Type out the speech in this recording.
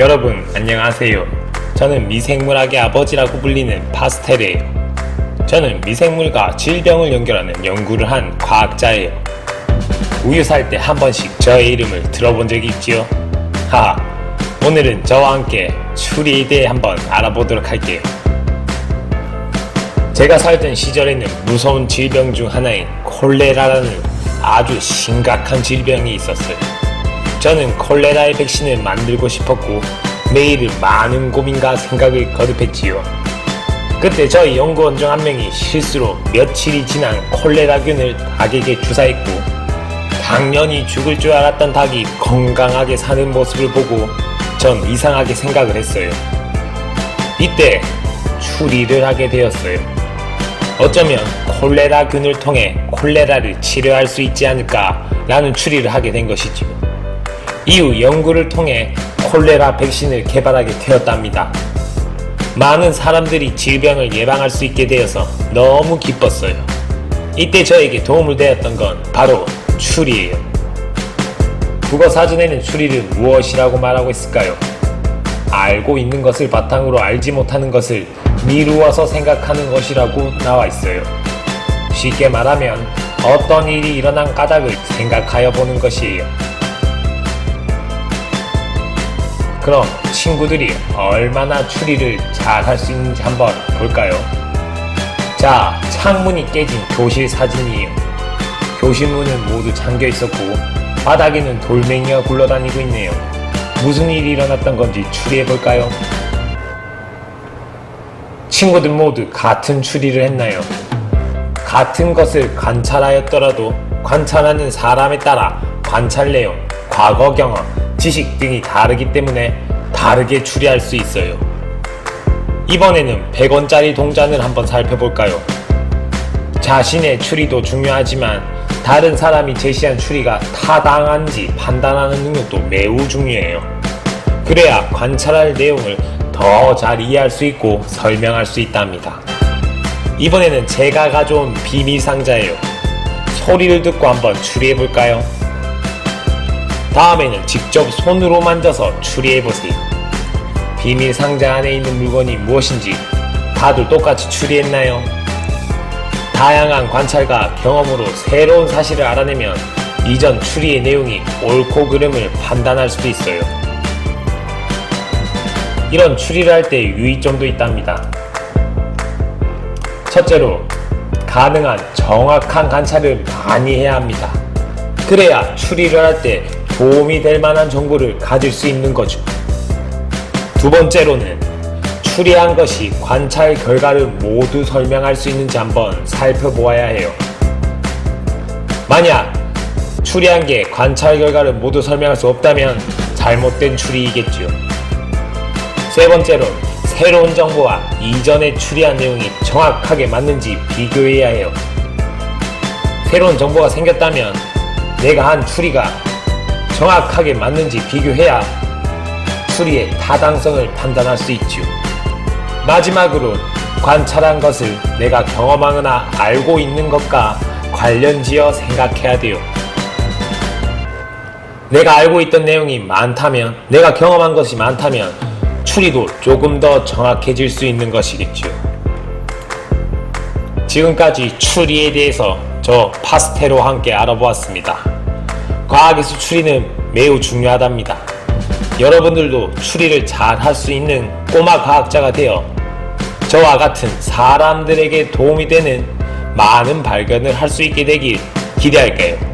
여러분 안녕하세요. 저는 미생물학의 아버지라고 불리는 파스텔이에요. 저는 미생물과 질병을 연결하는 연구를 한 과학자예요. 우유 살 때 한 번씩 저의 이름을 들어본 적이 있지요? 하, 오늘은 저와 함께 추리에 대해 한번 알아보도록 할게요. 제가 살던 시절에는 무서운 질병 중 하나인 콜레라라는 아주 심각한 질병이 있었어요. 저는 콜레라의 백신을 만들고 싶었고 매일 많은 고민과 생각을 거듭했지요. 그때 저희 연구원 중 한 명이 실수로 며칠이 지난 콜레라균을 닭에게 주사했고 당연히 죽을 줄 알았던 닭이 건강하게 사는 모습을 보고 전 이상하게 생각을 했어요. 이때 추리를 하게 되었어요. 어쩌면 콜레라균을 통해 콜레라를 치료할 수 있지 않을까라는 추리를 하게 된 것이지요. 이후 연구를 통해 콜레라 백신을 개발하게 되었답니다. 많은 사람들이 질병을 예방할 수 있게 되어서 너무 기뻤어요. 이때 저에게 도움을 되었던 건 바로 추리예요. 국어 사전에는 추리를 무엇이라고 말하고 있을까요? 알고 있는 것을 바탕으로 알지 못하는 것을 미루어서 생각하는 것이라고 나와 있어요. 쉽게 말하면 어떤 일이 일어난 까닭을 생각하여 보는 것이에요. 그럼 친구들이 얼마나 추리를 잘 할 수 있는지 한번 볼까요? 자, 창문이 깨진 교실 사진이에요. 교실 문은 모두 잠겨 있었고 바닥에는 돌멩이가 굴러다니고 있네요. 무슨 일이 일어났던 건지 추리해 볼까요? 친구들 모두 같은 추리를 했나요? 같은 것을 관찰하였더라도 관찰하는 사람에 따라 관찰 내용, 과거 경험, 지식 등이 다르기 때문에 다르게 추리할 수 있어요. 이번에는 100원짜리 동전을 한번 살펴볼까요? 자신의 추리도 중요하지만 다른 사람이 제시한 추리가 타당한지 판단하는 능력도 매우 중요해요. 그래야 관찰할 내용을 더 잘 이해할 수 있고 설명할 수 있답니다. 이번에는 제가 가져온 비밀 상자예요. 소리를 듣고 한번 추리해 볼까요? 다음에는 직접 손으로 만져서 추리해 보세요. 비밀 상자 안에 있는 물건이 무엇인지 다들 똑같이 추리했나요? 다양한 관찰과 경험으로 새로운 사실을 알아내면 이전 추리의 내용이 옳고 그름을 판단할 수도 있어요. 이런 추리를 할 때 유의점도 있답니다. 첫째로, 가능한 정확한 관찰을 많이 해야 합니다. 그래야 추리를 할 때 도움이 될 만한 정보를 가질 수 있는 거죠. 두 번째로는 추리한 것이 관찰 결과를 모두 설명할 수 있는지 한번 살펴보아야 해요. 만약 추리한 게 관찰 결과를 모두 설명할 수 없다면 잘못된 추리이겠지요. 세 번째로 새로운 정보와 이전에 추리한 내용이 정확하게 맞는지 비교해야 해요. 새로운 정보가 생겼다면 내가 한 추리가 정확하게 맞는지 비교해야 추리의 타당성을 판단할 수 있지요. 마지막으로 관찰한 것을 내가 경험하거나 알고 있는 것과 관련지어 생각해야 돼요. 내가 알고 있던 내용이 많다면, 내가 경험한 것이 많다면, 추리도 조금 더 정확해질 수 있는 것이겠죠. 지금까지 추리에 대해서 저 파스테로 함께 알아보았습니다. 과학에서 추리는 매우 중요하답니다. 여러분들도 추리를 잘 할 수 있는 꼬마 과학자가 되어 저와 같은 사람들에게 도움이 되는 많은 발견을 할 수 있게 되길 기대할게요.